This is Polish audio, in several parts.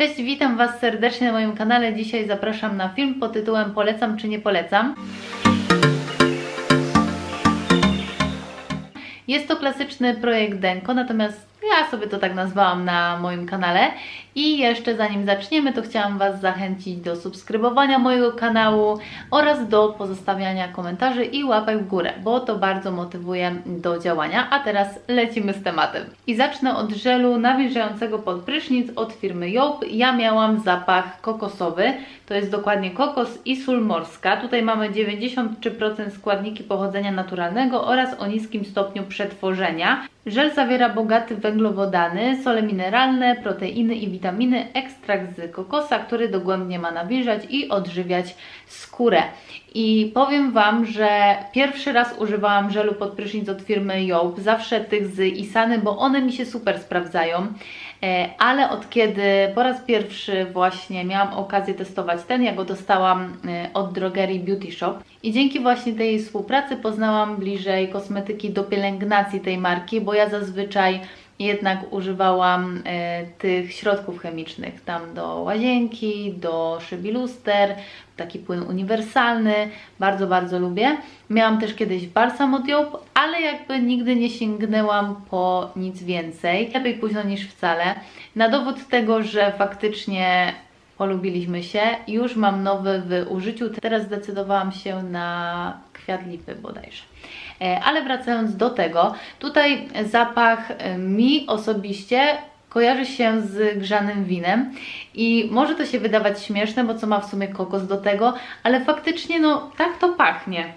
Cześć, witam Was serdecznie na moim kanale. Dzisiaj zapraszam na film pod tytułem Polecam czy nie polecam. Jest to klasyczny projekt Denko, natomiast ja sobie to tak nazwałam na moim kanale. I jeszcze zanim zaczniemy, to chciałam Was zachęcić do subskrybowania mojego kanału oraz do pozostawiania komentarzy i łapek w górę, bo to bardzo motywuje do działania. A teraz lecimy z tematem. I zacznę od żelu nawilżającego pod prysznic od firmy Job. Ja miałam zapach kokosowy, to jest dokładnie kokos i sól morska. Tutaj mamy 93% składniki pochodzenia naturalnego oraz o niskim stopniu przetworzenia. Żel zawiera bogaty węglowodany, sole mineralne, proteiny i witaminy, ekstrakt z kokosa, który dogłębnie ma nawilżać i odżywiać skórę. I powiem Wam, że pierwszy raz używałam żelu pod prysznic od firmy Job, zawsze tych z Isany, bo one mi się super sprawdzają. E, Ale od kiedy po raz pierwszy właśnie miałam okazję testować ten, ja go dostałam e, od drogerii Beauty Shop. I dzięki właśnie tej współpracy poznałam bliżej kosmetyki do pielęgnacji tej marki, bo ja zazwyczaj jednak używałam e, tych środków chemicznych. Tam do łazienki, do szybi luster, taki płyn uniwersalny, bardzo, bardzo lubię. Miałam też kiedyś balsam od Job, ale jakby nigdy nie sięgnęłam po nic więcej. Lepiej późno niż wcale. Na dowód tego, że faktycznie polubiliśmy się, już mam nowy w użyciu. Teraz zdecydowałam się na kwiat lipy bodajże. E, Ale wracając do tego, tutaj zapach e, mi osobiście kojarzy się z grzanym winem i może to się wydawać śmieszne, bo co ma w sumie kokos do tego, ale faktycznie no tak to pachnie.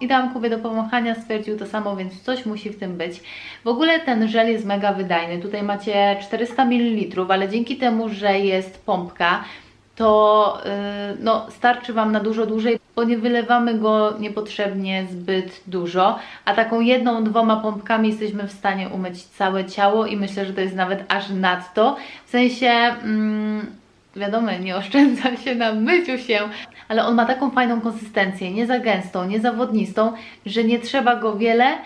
I dałam Kubie do pomachania, stwierdził to samo, więc coś musi w tym być. W ogóle ten żel jest mega wydajny. Tutaj macie 400 ml, ale dzięki temu, że jest pompka, to yy, no, starczy Wam na dużo dłużej, bo nie wylewamy go niepotrzebnie zbyt dużo, a taką jedną, dwoma pompkami jesteśmy w stanie umyć całe ciało i myślę, że to jest nawet aż nadto. W sensie, mm, wiadomo, nie oszczędza się na myciu się, ale on ma taką fajną konsystencję, nie za gęstą, nie za wodnistą, że nie trzeba go wiele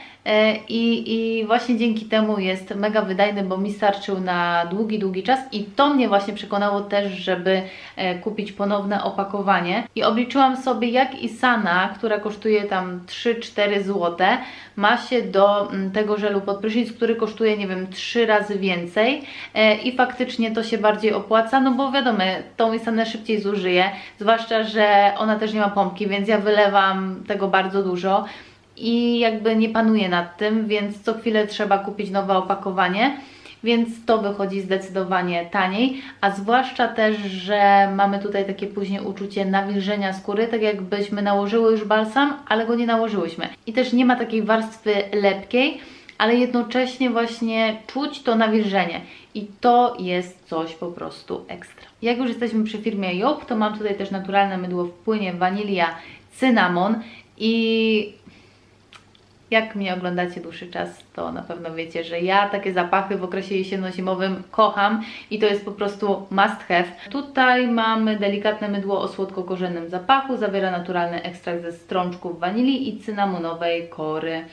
i, i właśnie dzięki temu jest mega wydajny, bo mi starczył na długi, długi czas i to mnie właśnie przekonało też, żeby e, kupić ponowne opakowanie. I obliczyłam sobie jak Isana, która kosztuje tam 3-4 zł, ma się do mm, tego żelu pod prysznic, który kosztuje, nie wiem, 3 razy więcej e, i faktycznie to się bardziej opłaca, no bo wiadomo, tą Isanę szybciej zużyję, zwłaszcza, że ona też nie ma pompki, więc ja wylewam tego bardzo dużo i jakby nie panuję nad tym, więc co chwilę trzeba kupić nowe opakowanie, więc to wychodzi zdecydowanie taniej, a zwłaszcza też, że mamy tutaj takie później uczucie nawilżenia skóry, tak jakbyśmy nałożyły już balsam, ale go nie nałożyłyśmy. I też nie ma takiej warstwy lepkiej, ale jednocześnie właśnie czuć to nawilżenie i to jest coś po prostu ekstra. Jak już jesteśmy przy firmie Job, to mam tutaj też naturalne mydło w płynie wanilia, cynamon i jak mnie oglądacie dłuższy czas, to na pewno wiecie, że ja takie zapachy w okresie jesienno-zimowym kocham i to jest po prostu must have. Tutaj mamy delikatne mydło o słodko-korzennym zapachu, zawiera naturalny ekstrakt ze strączków wanilii i cynamonowej kory.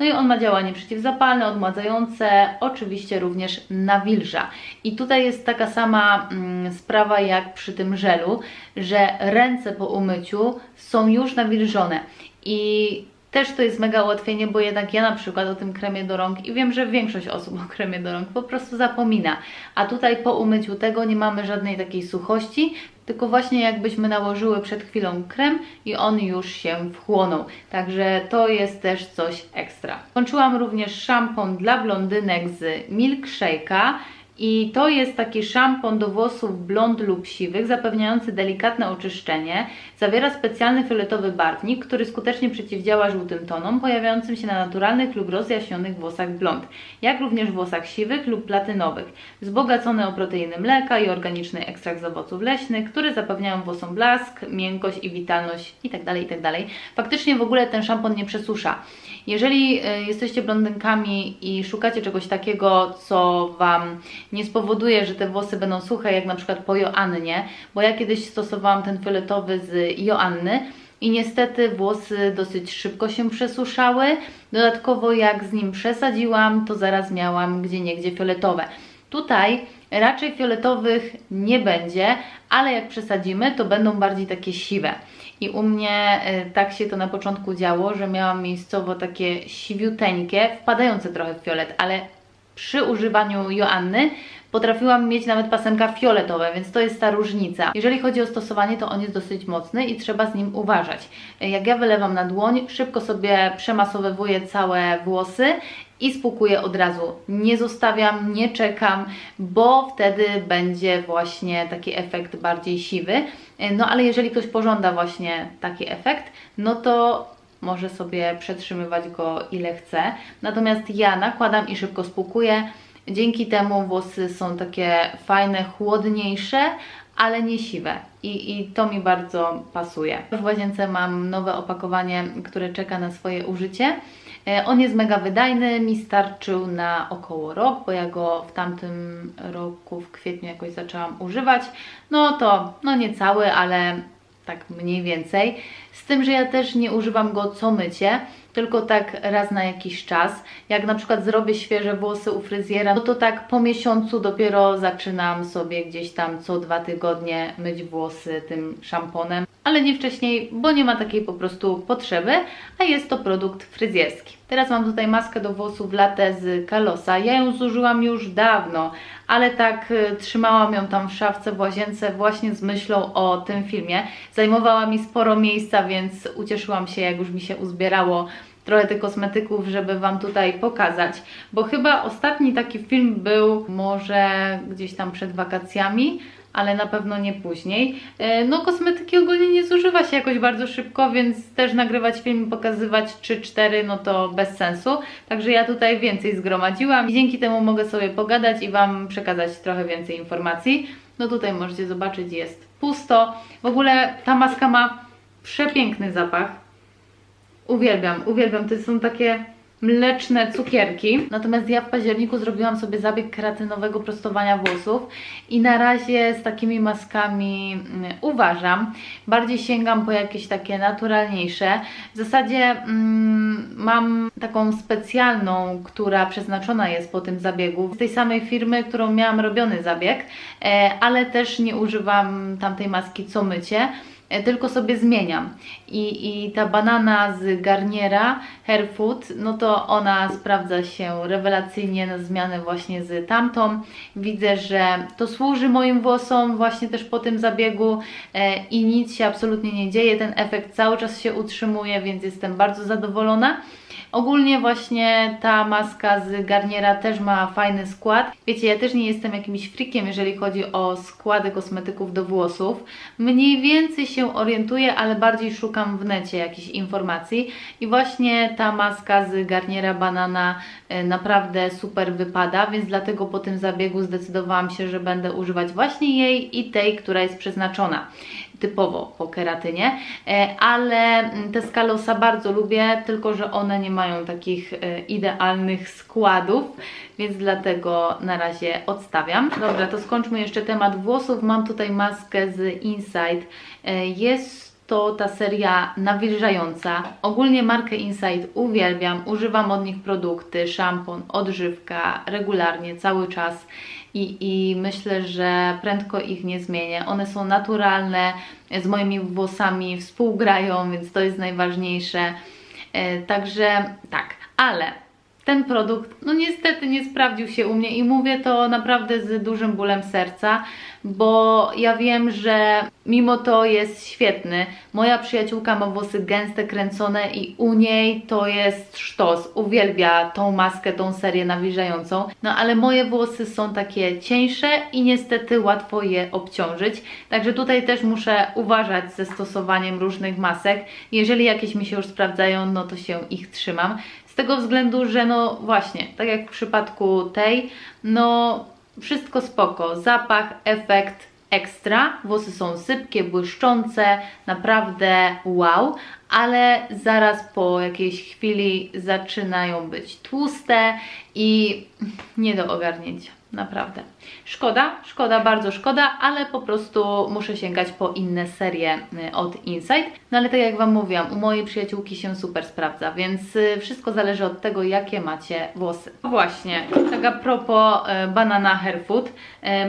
No i on ma działanie przeciwzapalne, odmładzające, oczywiście również nawilża. I tutaj jest taka sama mm, sprawa jak przy tym żelu, że ręce po umyciu są już nawilżone. I też to jest mega ułatwienie, bo jednak ja na przykład o tym kremie do rąk i wiem, że większość osób o kremie do rąk po prostu zapomina. A tutaj po umyciu tego nie mamy żadnej takiej suchości, tylko właśnie jakbyśmy nałożyły przed chwilą krem i on już się wchłonął. Także to jest też coś ekstra. Kończyłam również szampon dla blondynek z Milkshake'a. I to jest taki szampon do włosów blond lub siwych, zapewniający delikatne oczyszczenie. Zawiera specjalny fioletowy barwnik, który skutecznie przeciwdziała żółtym tonom pojawiającym się na naturalnych lub rozjaśnionych włosach blond, jak również włosach siwych lub platynowych. Wzbogacony o proteiny mleka i organiczny ekstrakt z owoców leśnych, które zapewniają włosom blask, miękkość i witalność itd. itd. Faktycznie w ogóle ten szampon nie przesusza. Jeżeli y, jesteście blondynkami i szukacie czegoś takiego, co Wam nie spowoduje, że te włosy będą suche, jak na przykład po Joannie, bo ja kiedyś stosowałam ten fioletowy z Joanny i niestety włosy dosyć szybko się przesuszały. Dodatkowo jak z nim przesadziłam, to zaraz miałam gdzie niegdzie fioletowe. Tutaj Raczej fioletowych nie będzie, ale jak przesadzimy, to będą bardziej takie siwe. I u mnie y, tak się to na początku działo, że miałam miejscowo takie siwiuteńkie, wpadające trochę w fiolet, ale przy używaniu Joanny potrafiłam mieć nawet pasemka fioletowe, więc to jest ta różnica. Jeżeli chodzi o stosowanie, to on jest dosyć mocny i trzeba z nim uważać. Jak ja wylewam na dłoń, szybko sobie przemasowywuję całe włosy i spłukuję od razu. Nie zostawiam, nie czekam, bo wtedy będzie właśnie taki efekt bardziej siwy. No ale jeżeli ktoś pożąda właśnie taki efekt, no to może sobie przetrzymywać go ile chce. Natomiast ja nakładam i szybko spłukuję. Dzięki temu włosy są takie fajne, chłodniejsze, ale nie siwe. I, I to mi bardzo pasuje. W łazience mam nowe opakowanie, które czeka na swoje użycie. E, On jest mega wydajny, mi starczył na około rok, bo ja go w tamtym roku, w kwietniu jakoś zaczęłam używać. No to, no nie cały, ale tak mniej więcej. Z tym, że ja też nie używam go co mycie, tylko tak raz na jakiś czas. Jak na przykład zrobię świeże włosy u fryzjera, no to tak po miesiącu dopiero zaczynam sobie gdzieś tam co dwa tygodnie myć włosy tym szamponem, ale nie wcześniej, bo nie ma takiej po prostu potrzeby, a jest to produkt fryzjerski. Teraz mam tutaj maskę do włosów latę z Kalosa. Ja ją zużyłam już dawno, ale tak y, trzymałam ją tam w szafce w łazience właśnie z myślą o tym filmie. Zajmowała mi sporo miejsca, więc ucieszyłam się, jak już mi się uzbierało trochę tych kosmetyków, żeby Wam tutaj pokazać, bo chyba ostatni taki film był może gdzieś tam przed wakacjami, ale na pewno nie później. E, No kosmetyki ogólnie nie zużywa się jakoś bardzo szybko, więc też nagrywać film pokazywać 3-4 no to bez sensu. Także ja tutaj więcej zgromadziłam i dzięki temu mogę sobie pogadać i Wam przekazać trochę więcej informacji. No tutaj możecie zobaczyć, jest pusto. W ogóle ta maska ma przepiękny zapach. Uwielbiam, uwielbiam. To są takie mleczne cukierki. Natomiast ja w październiku zrobiłam sobie zabieg keratynowego prostowania włosów i na razie z takimi maskami mm, uważam. Bardziej sięgam po jakieś takie naturalniejsze. W zasadzie mm, mam taką specjalną, która przeznaczona jest po tym zabiegu. Z tej samej firmy, którą miałam robiony zabieg, e, ale też nie używam tamtej maski co mycie tylko sobie zmieniam. I, I ta banana z Garniera Hair Food, no to ona sprawdza się rewelacyjnie na zmianę właśnie z tamtą. Widzę, że to służy moim włosom właśnie też po tym zabiegu e, i nic się absolutnie nie dzieje. Ten efekt cały czas się utrzymuje, więc jestem bardzo zadowolona. Ogólnie właśnie ta maska z Garniera też ma fajny skład. Wiecie, ja też nie jestem jakimś frikiem, jeżeli chodzi o składy kosmetyków do włosów. Mniej więcej się orientuję, ale bardziej szukam w necie jakichś informacji. I właśnie ta maska z Garniera Banana e, naprawdę super wypada, więc dlatego po tym zabiegu zdecydowałam się, że będę używać właśnie jej i tej, która jest przeznaczona typowo po keratynie, e, ale mm, te Scalosa bardzo lubię, tylko że one nie mają takich e, idealnych składów, więc dlatego na razie odstawiam. Dobra, to skończmy jeszcze temat włosów. Mam tutaj maskę z Inside. E, Jest to ta seria nawilżająca. Ogólnie markę Inside uwielbiam, używam od nich produkty, szampon, odżywka regularnie, cały czas i, i myślę, że prędko ich nie zmienię. One są naturalne, z moimi włosami współgrają, więc to jest najważniejsze. E, Także tak, ale ten produkt, no niestety nie sprawdził się u mnie i mówię to naprawdę z dużym bólem serca, bo ja wiem, że mimo to jest świetny. Moja przyjaciółka ma włosy gęste, kręcone i u niej to jest sztos. Uwielbia tą maskę, tą serię nawilżającą. No ale moje włosy są takie cieńsze i niestety łatwo je obciążyć. Także tutaj też muszę uważać ze stosowaniem różnych masek. Jeżeli jakieś mi się już sprawdzają, no to się ich trzymam. Tego względu, że no właśnie, tak jak w przypadku tej, no wszystko spoko, zapach, efekt ekstra, włosy są sypkie, błyszczące, naprawdę wow, ale zaraz po jakiejś chwili zaczynają być tłuste i nie do ogarnięcia. Naprawdę. Szkoda, szkoda, bardzo szkoda, ale po prostu muszę sięgać po inne serie y, od Insight. No ale tak jak Wam mówiłam, u mojej przyjaciółki się super sprawdza, więc y, wszystko zależy od tego, jakie macie włosy. No Właśnie, tak a propos y, banana hair food,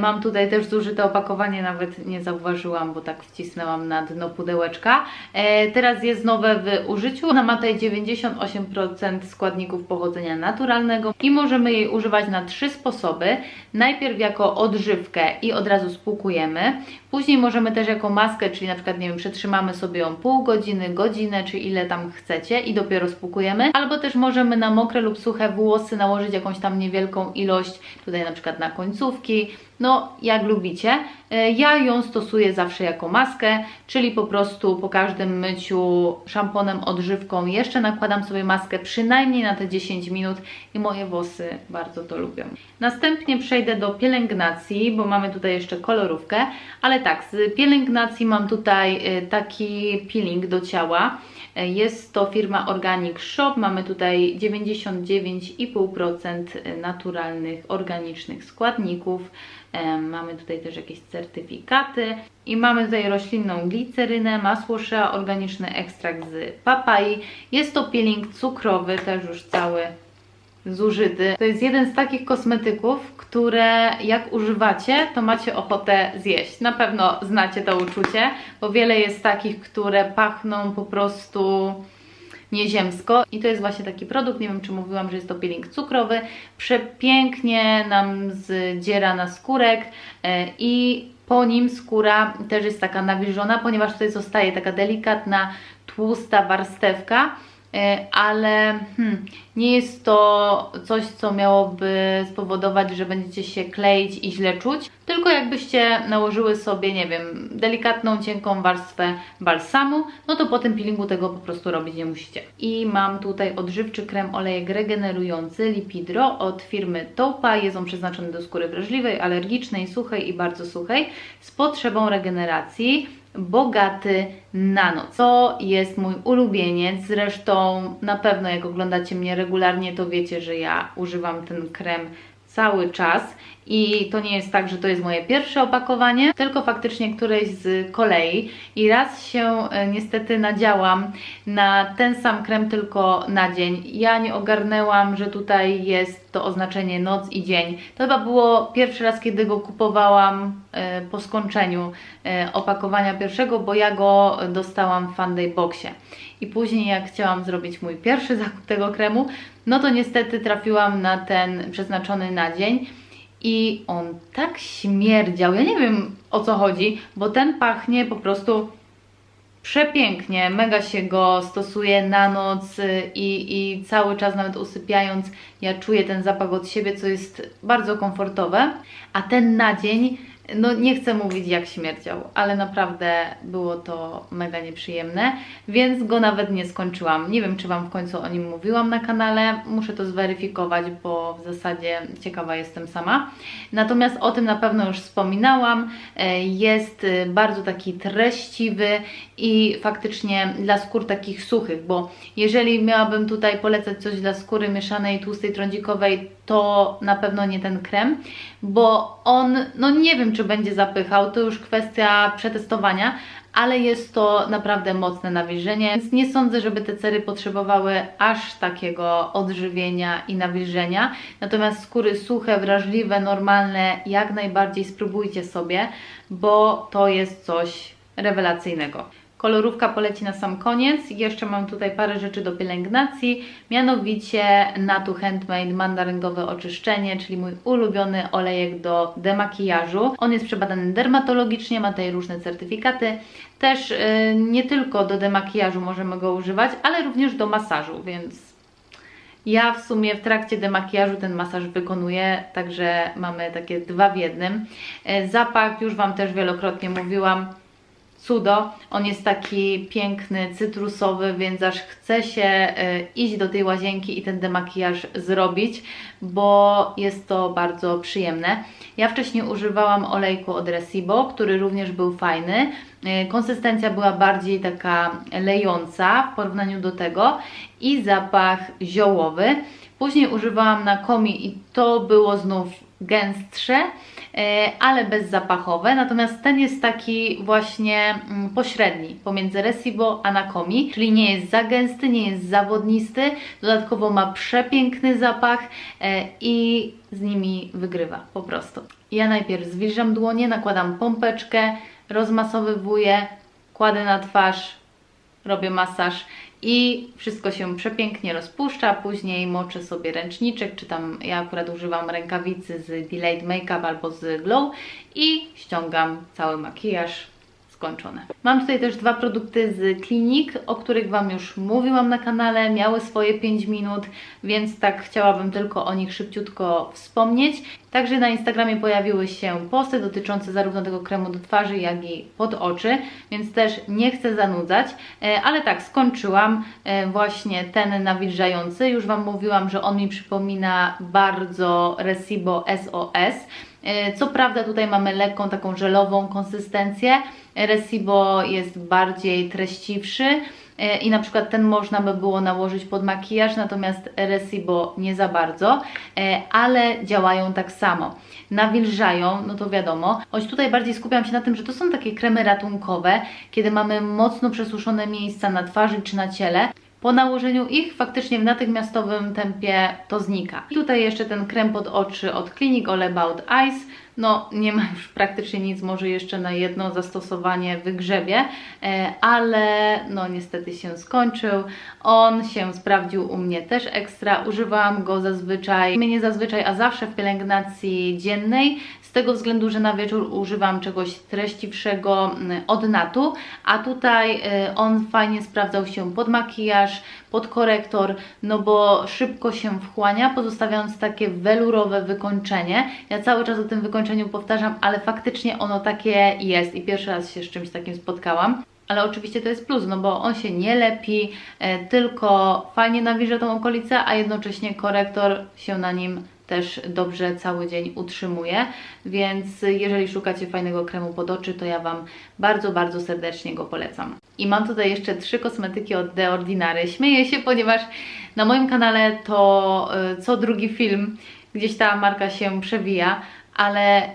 mam tutaj też zużyte opakowanie, nawet nie zauważyłam, bo tak wcisnęłam na dno pudełeczka. E, Teraz jest nowe w użyciu. Ona ma tutaj 98% składników pochodzenia naturalnego i możemy jej używać na trzy sposoby. Najpierw jako odżywkę i od razu spłukujemy. Później możemy też jako maskę, czyli na przykład, nie wiem, przetrzymamy sobie ją pół godziny, godzinę, czy ile tam chcecie i dopiero spłukujemy. Albo też możemy na mokre lub suche włosy nałożyć jakąś tam niewielką ilość, tutaj na przykład na końcówki, no jak lubicie. E, Ja ją stosuję zawsze jako maskę, czyli po prostu po każdym myciu szamponem, odżywką jeszcze nakładam sobie maskę przynajmniej na te 10 minut i moje włosy bardzo to lubią. Następnie przejdę do pielęgnacji, bo mamy tutaj jeszcze kolorówkę, ale tak, z pielęgnacji mam tutaj e, taki peeling do ciała. E, Jest to firma Organic Shop. Mamy tutaj 99,5% naturalnych, organicznych składników. Mamy tutaj też jakieś certyfikaty i mamy tutaj roślinną glicerynę, masło shea, organiczny ekstrakt z papai. Jest to peeling cukrowy, też już cały zużyty. To jest jeden z takich kosmetyków, które jak używacie, to macie ochotę zjeść. Na pewno znacie to uczucie, bo wiele jest takich, które pachną po prostu nieziemsko i to jest właśnie taki produkt, nie wiem czy mówiłam, że jest to peeling cukrowy, przepięknie nam zdziera na skórek e, i po nim skóra też jest taka nawilżona, ponieważ tutaj zostaje taka delikatna, tłusta warstewka, ale hmm, nie jest to coś, co miałoby spowodować, że będziecie się kleić i źle czuć, tylko jakbyście nałożyły sobie, nie wiem, delikatną, cienką warstwę balsamu, no to po tym peelingu tego po prostu robić nie musicie. I mam tutaj odżywczy krem olejek regenerujący Lipidro od firmy Topa. Jest on przeznaczony do skóry wrażliwej, alergicznej, suchej i bardzo suchej z potrzebą regeneracji bogaty na noc. To jest mój ulubieniec. Zresztą na pewno jak oglądacie mnie regularnie, to wiecie, że ja używam ten krem cały czas i to nie jest tak, że to jest moje pierwsze opakowanie, tylko faktycznie któreś z kolei i raz się e, niestety nadziałam na ten sam krem tylko na dzień. Ja nie ogarnęłam, że tutaj jest to oznaczenie noc i dzień. To chyba było pierwszy raz, kiedy go kupowałam e, po skończeniu e, opakowania pierwszego, bo ja go dostałam w Funday Boxie. I później jak chciałam zrobić mój pierwszy zakup tego kremu, no to niestety trafiłam na ten przeznaczony na dzień i on tak śmierdział. Ja nie wiem o co chodzi, bo ten pachnie po prostu przepięknie. Mega się go stosuje na noc y, i, i cały czas, nawet usypiając, ja czuję ten zapach od siebie, co jest bardzo komfortowe. A ten na dzień, no nie chcę mówić jak śmierdział, ale naprawdę było to mega nieprzyjemne, więc go nawet nie skończyłam. Nie wiem, czy Wam w końcu o nim mówiłam na kanale, muszę to zweryfikować, bo w zasadzie ciekawa jestem sama. Natomiast o tym na pewno już wspominałam. E, Jest y, bardzo taki treściwy i faktycznie dla skór takich suchych, bo jeżeli miałabym tutaj polecać coś dla skóry mieszanej, tłustej, trądzikowej, to na pewno nie ten krem, bo on, no nie wiem, czy będzie zapychał, to już kwestia przetestowania, ale jest to naprawdę mocne nawilżenie, więc nie sądzę, żeby te cery potrzebowały aż takiego odżywienia i nawilżenia. Natomiast skóry suche, wrażliwe, normalne, jak najbardziej spróbujcie sobie, bo to jest coś rewelacyjnego. Kolorówka poleci na sam koniec. Jeszcze mam tutaj parę rzeczy do pielęgnacji, mianowicie Natu Handmade mandarynkowe oczyszczenie, czyli mój ulubiony olejek do demakijażu. On jest przebadany dermatologicznie, ma tutaj różne certyfikaty. Też yy, nie tylko do demakijażu możemy go używać, ale również do masażu, więc ja w sumie w trakcie demakijażu ten masaż wykonuję, także mamy takie dwa w jednym. E, Zapach, już Wam też wielokrotnie mówiłam, cudo. On jest taki piękny, cytrusowy, więc aż chce się e, iść do tej łazienki i ten demakijaż zrobić, bo jest to bardzo przyjemne. Ja wcześniej używałam olejku od Resibo, który również był fajny. E, Konsystencja była bardziej taka lejąca w porównaniu do tego i zapach ziołowy. Później używałam na komi i to było znów gęstsze, e, ale bezzapachowe, natomiast ten jest taki właśnie mm, pośredni pomiędzy Resibo a Nakomi, czyli nie jest za gęsty, nie jest za wodnisty, dodatkowo ma przepiękny zapach e, i z nimi wygrywa po prostu. Ja najpierw zwilżam dłonie, nakładam pompeczkę, rozmasowywuję, kładę na twarz, robię masaż i wszystko się przepięknie rozpuszcza. Później moczę sobie ręczniczek, czy tam ja akurat używam rękawicy z Delayed Makeup albo z Glow i ściągam cały makijaż skończone. Mam tutaj też dwa produkty z Klinik, o których Wam już mówiłam na kanale, miały swoje 5 minut, więc tak chciałabym tylko o nich szybciutko wspomnieć. Także na Instagramie pojawiły się posty dotyczące zarówno tego kremu do twarzy, jak i pod oczy, więc też nie chcę zanudzać, e, ale tak, skończyłam e, właśnie ten nawilżający. Już Wam mówiłam, że on mi przypomina bardzo Resibo SOS. E, co prawda tutaj mamy lekką taką żelową konsystencję, Resibo jest bardziej treściwszy e, i na przykład ten można by było nałożyć pod makijaż, natomiast Resibo nie za bardzo, e, ale działają tak samo. Nawilżają, no to wiadomo, choć tutaj bardziej skupiam się na tym, że to są takie kremy ratunkowe, kiedy mamy mocno przesuszone miejsca na twarzy czy na ciele, po nałożeniu ich faktycznie w natychmiastowym tempie to znika. I tutaj jeszcze ten krem pod oczy od Clinic All About Eyes. No nie ma już praktycznie nic, może jeszcze na jedno zastosowanie wygrzebie, e, ale no niestety się skończył. On się sprawdził u mnie też ekstra. Używałam go zazwyczaj, nie zazwyczaj, a zawsze w pielęgnacji dziennej z tego względu, że na wieczór używam czegoś treściwszego mm, od natu, a tutaj y, on fajnie sprawdzał się pod makijaż, pod korektor, no bo szybko się wchłania, pozostawiając takie welurowe wykończenie. Ja cały czas o tym wykończeniu powtarzam, ale faktycznie ono takie jest i pierwszy raz się z czymś takim spotkałam ale oczywiście to jest plus, no bo on się nie lepi, e, tylko fajnie nawilża tą okolicę, a jednocześnie korektor się na nim też dobrze cały dzień utrzymuje, więc jeżeli szukacie fajnego kremu pod oczy, to ja Wam bardzo, bardzo serdecznie go polecam. I mam tutaj jeszcze trzy kosmetyki od The Ordinary. Śmieję się, ponieważ na moim kanale to y, co drugi film gdzieś ta marka się przewija, ale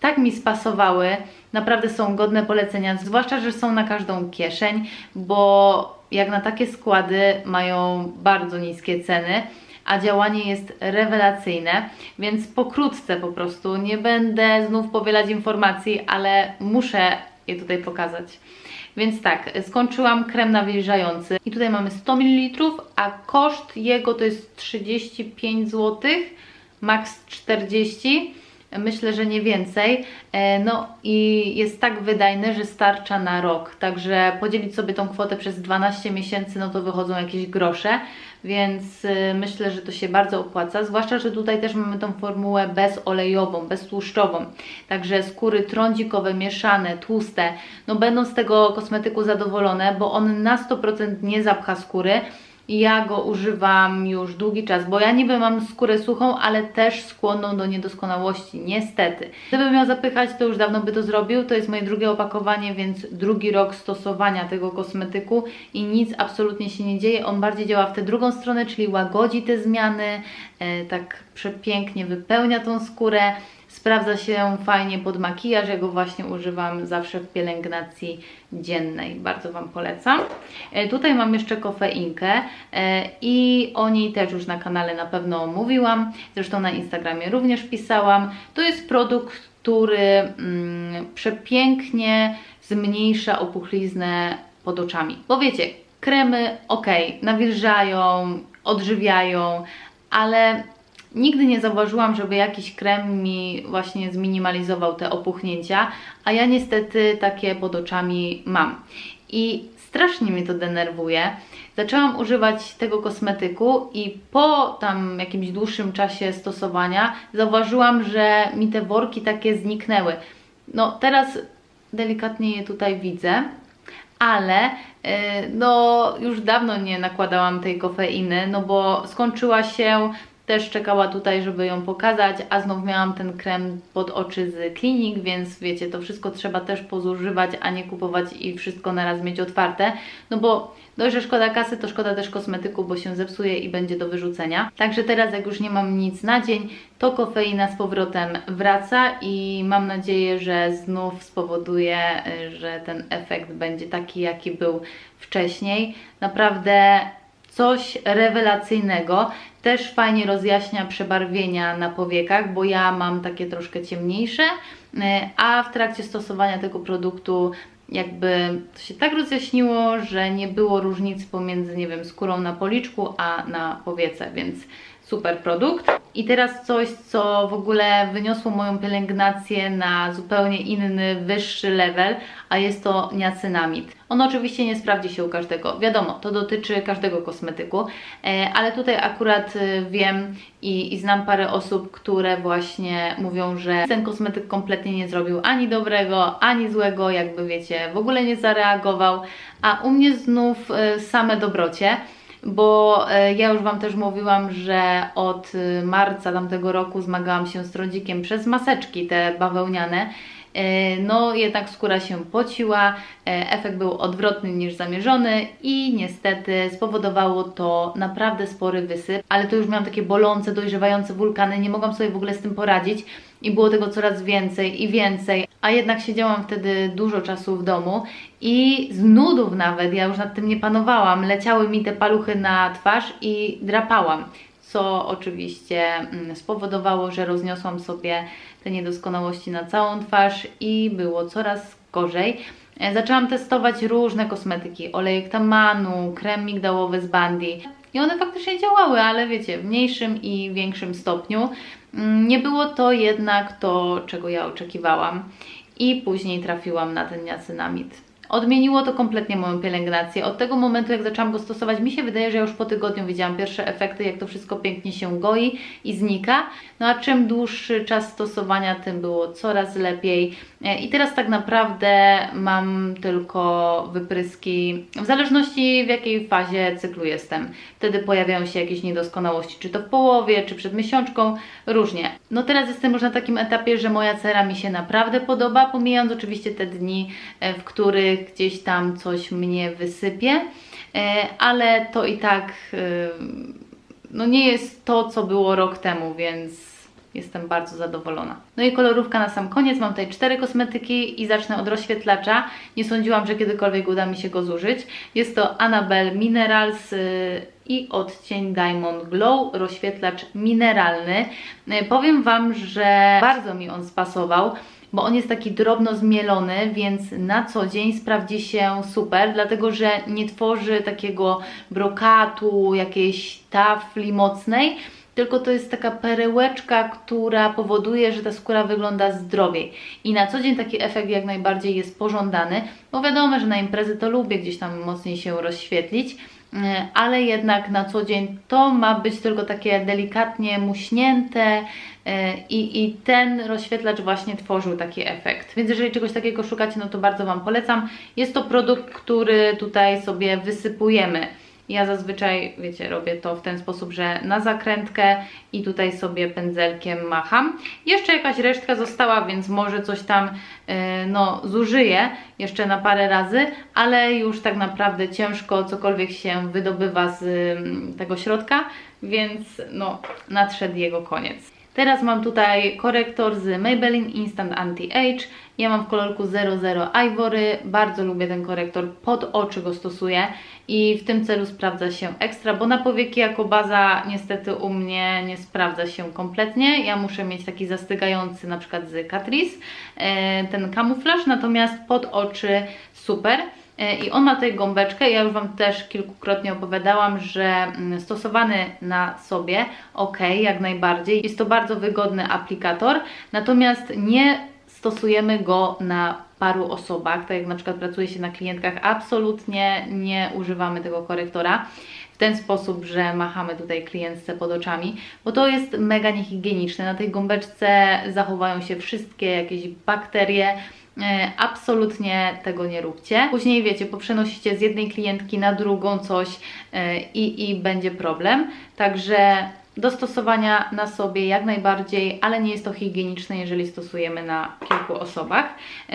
tak mi spasowały, naprawdę są godne polecenia, zwłaszcza, że są na każdą kieszeń, bo jak na takie składy mają bardzo niskie ceny a działanie jest rewelacyjne, więc pokrótce po prostu, nie będę znów powielać informacji, ale muszę je tutaj pokazać. Więc tak, skończyłam krem nawilżający i tutaj mamy 100 ml, a koszt jego to jest 35 zł, max 40 myślę, że nie więcej. E, no i jest tak wydajny, że starcza na rok. Także podzielić sobie tą kwotę przez 12 miesięcy, no to wychodzą jakieś grosze, więc y, myślę, że to się bardzo opłaca. Zwłaszcza, że tutaj też mamy tą formułę bezolejową, beztłuszczową. Także skóry trądzikowe, mieszane, tłuste, no będą z tego kosmetyku zadowolone, bo on na 100% nie zapcha skóry ja go używam już długi czas, bo ja niby mam skórę suchą, ale też skłonną do niedoskonałości, niestety. Gdybym miał zapychać, to już dawno by to zrobił. To jest moje drugie opakowanie, więc drugi rok stosowania tego kosmetyku i nic absolutnie się nie dzieje. On bardziej działa w tę drugą stronę, czyli łagodzi te zmiany, e, tak przepięknie wypełnia tą skórę Sprawdza się fajnie pod makijaż, ja go właśnie używam zawsze w pielęgnacji dziennej. Bardzo Wam polecam. E, tutaj mam jeszcze kofeinkę e, i o niej też już na kanale na pewno mówiłam. Zresztą na Instagramie również pisałam. To jest produkt, który mm, przepięknie zmniejsza opuchliznę pod oczami. Bo wiecie, kremy ok, nawilżają, odżywiają, ale Nigdy nie zauważyłam, żeby jakiś krem mi właśnie zminimalizował te opuchnięcia, a ja niestety takie pod oczami mam. I strasznie mnie to denerwuje. Zaczęłam używać tego kosmetyku i po tam jakimś dłuższym czasie stosowania zauważyłam, że mi te worki takie zniknęły. No teraz delikatnie je tutaj widzę, ale y, no już dawno nie nakładałam tej kofeiny, no bo skończyła się też czekała tutaj, żeby ją pokazać, a znów miałam ten krem pod oczy z Klinik, więc wiecie, to wszystko trzeba też pozużywać, a nie kupować i wszystko na raz mieć otwarte, no bo dość, że szkoda kasy, to szkoda też kosmetyku, bo się zepsuje i będzie do wyrzucenia. Także teraz, jak już nie mam nic na dzień, to kofeina z powrotem wraca i mam nadzieję, że znów spowoduje, że ten efekt będzie taki, jaki był wcześniej. Naprawdę coś rewelacyjnego. Też fajnie rozjaśnia przebarwienia na powiekach, bo ja mam takie troszkę ciemniejsze, y, a w trakcie stosowania tego produktu jakby to się tak rozjaśniło, że nie było różnicy pomiędzy, nie wiem, skórą na policzku, a na powiece, więc super produkt. I teraz coś, co w ogóle wyniosło moją pielęgnację na zupełnie inny, wyższy level, a jest to niacynamid. On oczywiście nie sprawdzi się u każdego. Wiadomo, to dotyczy każdego kosmetyku, e, ale tutaj akurat e, wiem i, i znam parę osób, które właśnie mówią, że ten kosmetyk kompletnie nie zrobił ani dobrego, ani złego, jakby wiecie, w ogóle nie zareagował, a u mnie znów e, same dobrocie bo ja już Wam też mówiłam, że od marca tamtego roku zmagałam się z trądzikiem przez maseczki te bawełniane. E, no jednak skóra się pociła, e, efekt był odwrotny niż zamierzony i niestety spowodowało to naprawdę spory wysyp, ale to już miałam takie bolące, dojrzewające wulkany, nie mogłam sobie w ogóle z tym poradzić i było tego coraz więcej i więcej, a jednak siedziałam wtedy dużo czasu w domu i z nudów nawet, ja już nad tym nie panowałam, leciały mi te paluchy na twarz i drapałam co oczywiście mm, spowodowało, że rozniosłam sobie te niedoskonałości na całą twarz i było coraz gorzej. E, zaczęłam testować różne kosmetyki, olejek tamanu, krem migdałowy z Bandy i one faktycznie działały, ale wiecie, w mniejszym i większym stopniu. Mm, nie było to jednak to, czego ja oczekiwałam i później trafiłam na ten niacynamid. Odmieniło to kompletnie moją pielęgnację. Od tego momentu, jak zaczęłam go stosować, mi się wydaje, że już po tygodniu widziałam pierwsze efekty, jak to wszystko pięknie się goi i znika. No a czym dłuższy czas stosowania, tym było coraz lepiej. E, I teraz tak naprawdę mam tylko wypryski, w zależności w jakiej fazie cyklu jestem. Wtedy pojawiają się jakieś niedoskonałości, czy to w połowie, czy przed miesiączką, różnie. No teraz jestem już na takim etapie, że moja cera mi się naprawdę podoba, pomijając oczywiście te dni, e, w których gdzieś tam coś mnie wysypie, e, ale to i tak no nie jest to, co było rok temu, więc Jestem bardzo zadowolona. No i kolorówka na sam koniec. Mam tutaj cztery kosmetyki i zacznę od rozświetlacza. Nie sądziłam, że kiedykolwiek uda mi się go zużyć. Jest to Annabelle Minerals y, i odcień Diamond Glow, rozświetlacz mineralny. Powiem Wam, że bardzo mi on spasował bo on jest taki drobno zmielony, więc na co dzień sprawdzi się super, dlatego że nie tworzy takiego brokatu, jakiejś tafli mocnej, tylko to jest taka perełeczka, która powoduje, że ta skóra wygląda zdrowiej. I na co dzień taki efekt jak najbardziej jest pożądany, bo wiadomo, że na imprezy to lubię gdzieś tam mocniej się rozświetlić, ale jednak na co dzień to ma być tylko takie delikatnie muśnięte e, i, i ten rozświetlacz właśnie tworzył taki efekt. Więc jeżeli czegoś takiego szukacie, no to bardzo Wam polecam. Jest to produkt, który tutaj sobie wysypujemy ja zazwyczaj, wiecie, robię to w ten sposób, że na zakrętkę i tutaj sobie pędzelkiem macham. Jeszcze jakaś resztka została, więc może coś tam yy, no, zużyję jeszcze na parę razy, ale już tak naprawdę ciężko cokolwiek się wydobywa z yy, tego środka, więc no, nadszedł jego koniec. Teraz mam tutaj korektor z Maybelline Instant Anti-Age. Ja mam w kolorku 00 Ivory. Bardzo lubię ten korektor, pod oczy go stosuję i w tym celu sprawdza się ekstra, bo na powieki jako baza niestety u mnie nie sprawdza się kompletnie. Ja muszę mieć taki zastygający na przykład z Catrice, e, ten kamuflaż, natomiast pod oczy super. E, I on ma tutaj gąbeczkę, ja już Wam też kilkukrotnie opowiadałam, że mm, stosowany na sobie, ok, jak najbardziej. Jest to bardzo wygodny aplikator, natomiast nie stosujemy go na paru osobach, tak jak na przykład pracuje się na klientkach, absolutnie nie używamy tego korektora w ten sposób, że machamy tutaj klientce pod oczami, bo to jest mega niehigieniczne. Na tej gąbeczce zachowają się wszystkie jakieś bakterie, E, absolutnie tego nie róbcie. Później wiecie, poprzenosicie z jednej klientki na drugą coś e, i, i będzie problem. Także do stosowania na sobie jak najbardziej, ale nie jest to higieniczne, jeżeli stosujemy na kilku osobach.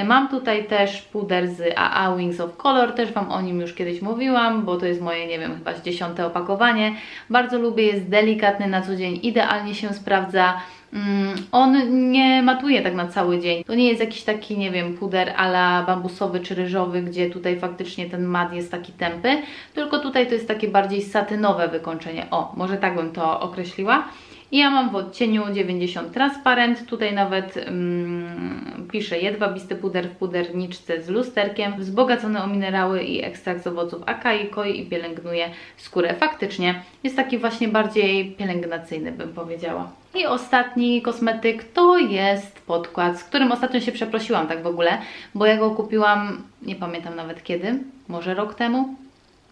Mam tutaj też puder z AA Wings of Color, też Wam o nim już kiedyś mówiłam, bo to jest moje, nie wiem, chyba dziesiąte opakowanie. Bardzo lubię, jest delikatny na co dzień, idealnie się sprawdza. Mm, On nie matuje tak na cały dzień. To nie jest jakiś taki, nie wiem, puder ala bambusowy czy ryżowy, gdzie tutaj faktycznie ten mat jest taki tępy, tylko tutaj to jest takie bardziej satynowe wykończenie. O, może tak bym to określiła. I ja mam w odcieniu 90 transparent, tutaj nawet mm, piszę jedwabisty puder w puderniczce z lusterkiem, wzbogacony o minerały i ekstrakt z owoców akai, koi i pielęgnuje skórę. Faktycznie jest taki właśnie bardziej pielęgnacyjny, bym powiedziała. I ostatni kosmetyk to jest podkład, z którym ostatnio się przeprosiłam tak w ogóle, bo ja go kupiłam, nie pamiętam nawet kiedy, może rok temu,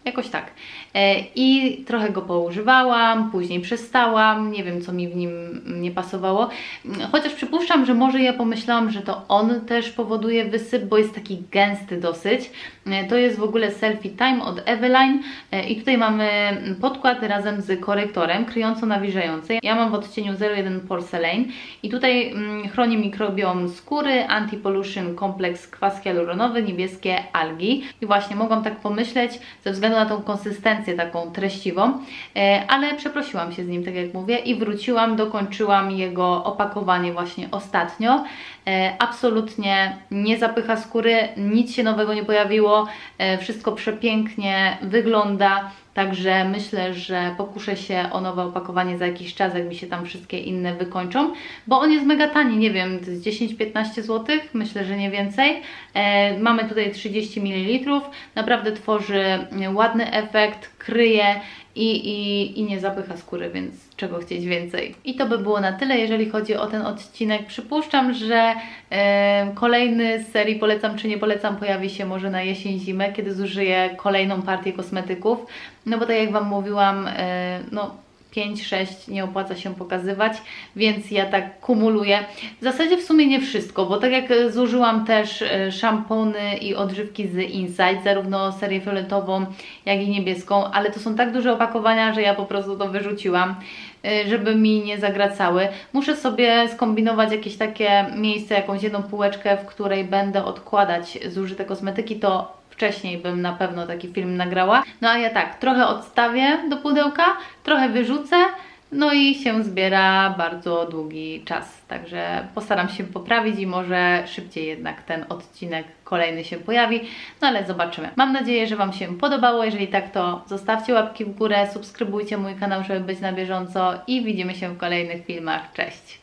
Jakoś tak. E, I trochę go poużywałam, później przestałam, nie wiem co mi w nim nie pasowało. Chociaż przypuszczam, że może ja pomyślałam, że to on też powoduje wysyp, bo jest taki gęsty dosyć. E, To jest w ogóle Selfie Time od Eveline E, i tutaj mamy podkład razem z korektorem kryjąco-nawilżający. Ja mam w odcieniu 01 Porcelain i tutaj mm, chroni mikrobiom skóry, anti-pollution kompleks kwas hialuronowy, niebieskie algi. I właśnie mogłam tak pomyśleć ze względu na tą konsystencję taką treściwą, e, ale przeprosiłam się z nim, tak jak mówię, i wróciłam, dokończyłam jego opakowanie właśnie ostatnio. E, Absolutnie nie zapycha skóry, nic się nowego nie pojawiło, e, wszystko przepięknie wygląda. Także myślę, że pokuszę się o nowe opakowanie za jakiś czas, jak mi się tam wszystkie inne wykończą, bo on jest mega tani, nie wiem, to jest 10-15 zł, myślę, że nie więcej. E, mamy tutaj 30 ml, naprawdę tworzy ładny efekt, kryje i, i, i nie zapycha skóry, więc czego chcieć więcej. I to by było na tyle, jeżeli chodzi o ten odcinek. Przypuszczam, że kolejny z serii Polecam czy nie polecam pojawi się może na jesień, zimę, kiedy zużyję kolejną partię kosmetyków. No bo tak jak Wam mówiłam, e, no 5-6 nie opłaca się pokazywać, więc ja tak kumuluję. W zasadzie w sumie nie wszystko, bo tak jak zużyłam też e, szampony i odżywki z Insight, zarówno serię fioletową, jak i niebieską, ale to są tak duże opakowania, że ja po prostu to wyrzuciłam, e, żeby mi nie zagracały. Muszę sobie skombinować jakieś takie miejsce, jakąś jedną półeczkę, w której będę odkładać zużyte kosmetyki, to wcześniej bym na pewno taki film nagrała. No a ja tak, trochę odstawię do pudełka, trochę wyrzucę, no i się zbiera bardzo długi czas. Także postaram się poprawić i może szybciej jednak ten odcinek kolejny się pojawi. No ale zobaczymy. Mam nadzieję, że Wam się podobało. Jeżeli tak, to zostawcie łapki w górę, subskrybujcie mój kanał, żeby być na bieżąco i widzimy się w kolejnych filmach. Cześć!